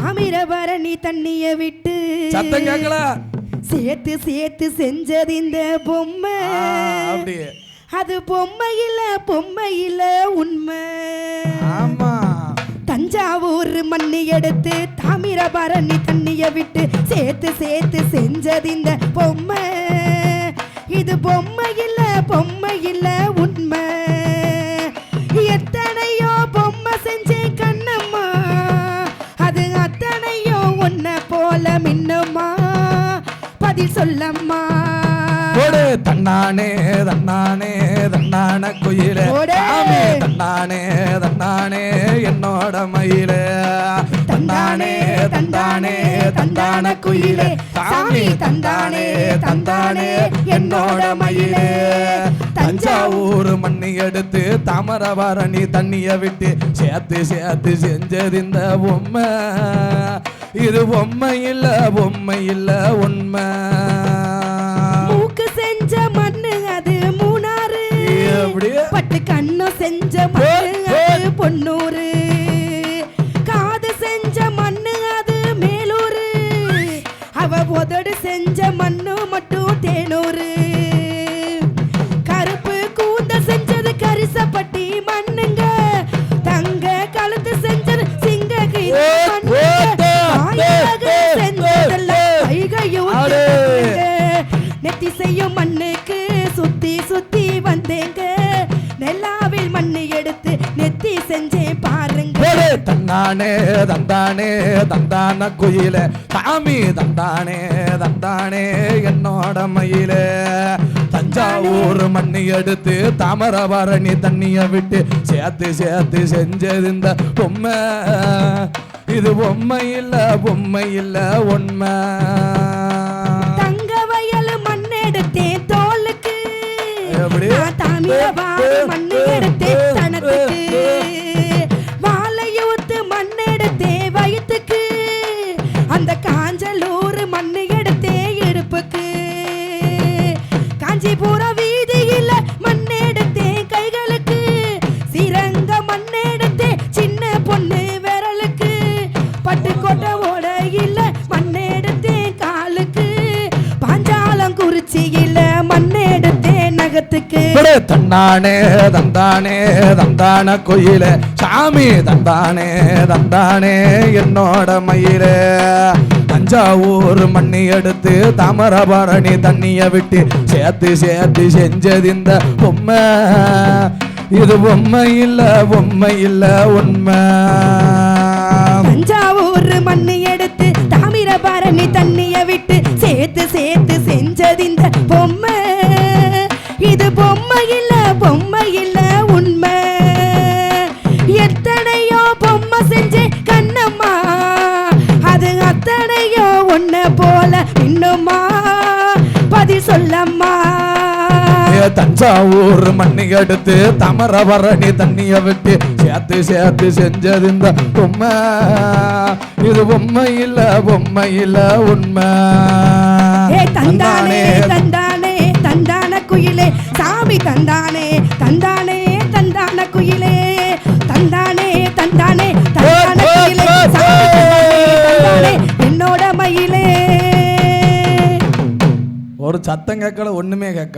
தாமிரபரணி தண்ணிய விட்டு சத்தம் கேட்கல. சேர்த்து சேர்த்து செஞ்சது இந்த பொம்மை. அது பொம்மை இல்ல பொம்மை இல்ல உண்மை. ஆமா. தஞ்சாவூர் மண்ணி எடுத்து தாமிரபரணி தண்ணிய விட்டு சேர்த்து சேர்த்து செஞ்சது இந்த பொம்மை. இது பொம்மை இல்ல பொம்மை இல்ல பதில் சொல்லம்மா. போடு தன்னானே தன்னானே தன்னான குயிலே. தன்னானே தன்னானே என்னோட மயிலே. தன்னானே தந்தானே தந்தான குயிலே. சாமி தந்தானே தந்தானே என்னோட மயிலே. தஞ்சாவூர் மண்ணி எடுத்து தாமரபரணி தண்ணிய விட்டு சேர்த்து சேர்த்து செஞ்சது இந்த பொம்மை இது பொம்மை இல்ல பொம்மை இல்ல உண்மை. மூக்கு செஞ்ச மண்ணு அது மூணாறு. அப்படியே பட்டு கண்ணம் செஞ்ச மண்ணு அது பொன்னூறு. காது செஞ்ச மண்ணு அது மேலூரு அவ உதடு செஞ்ச மண்ணு மட்டும் தேனூரு நெத்தி செய்யும் மண்ணுக்கு சுத்தி சுத்தி வந்தேங்க. நெல்லாவில் மண்ணு எடுத்து நெத்தி செஞ்சேன் பாருங்க. தந்தானே தந்தானே தந்தான குயிலே. சாமி தந்தானே தந்தானே என்னோட மயிலே. தஞ்சாவூர் மண்ணி எடுத்து தாமரபரணி தண்ணிய விட்டு சேர்த்து சேர்த்து செஞ்சது இந்த பொம்மை. இது பொம்மை இல்ல பொம்மை இல்ல உண்மை தாமிரபாடி மண் எடுத்தேன் தனத்துக்கு. வாழையூத்து மண் எடுத்தேன் வயிற்றுக்கு அந்த காஞ்சலூர் தந்தானே தந்தானே தந்தான குயிலே. சாமி தந்தானே தந்தானே என்னோட மயிலே. தஞ்சாவூர் மண்ணி எடுத்து தாமரபரணி தண்ணிய விட்டு சேர்த்து சேர்த்து செஞ்சது இந்த பொம்மை. இது பொம்மை இல்ல பொம்மை இல்ல உண்மை. பொம்மை இல்ல பொம்மை இல்ல உண்மை. எத்தனையோ பொம்மை செஞ்சேன் கண்ணம்மா. அது அத்தனையோ ஒன்ன போல இன்னுமா? பதில் சொல்லம்மா. தஞ்சாவூர் மண்ணி எடுத்து தாமரபரணி தண்ணிய விட்டு சேர்த்து சேர்த்து செஞ்சது இந்த பொம்மை. இது பொம்மை இல்ல பொம்மை இல்ல உண்மை தந்தானே தந்தான குயிலே சாமி தந்தானே தந்தானே தந்தான குயிலே. தந்தானே தந்தானே தந்தான குயிலே. சாமி தந்தானே தந்தானே என்னோட மயிலே. ஒரு சத்தம் கேட்கல ஒண்ணுமே கேட்கல.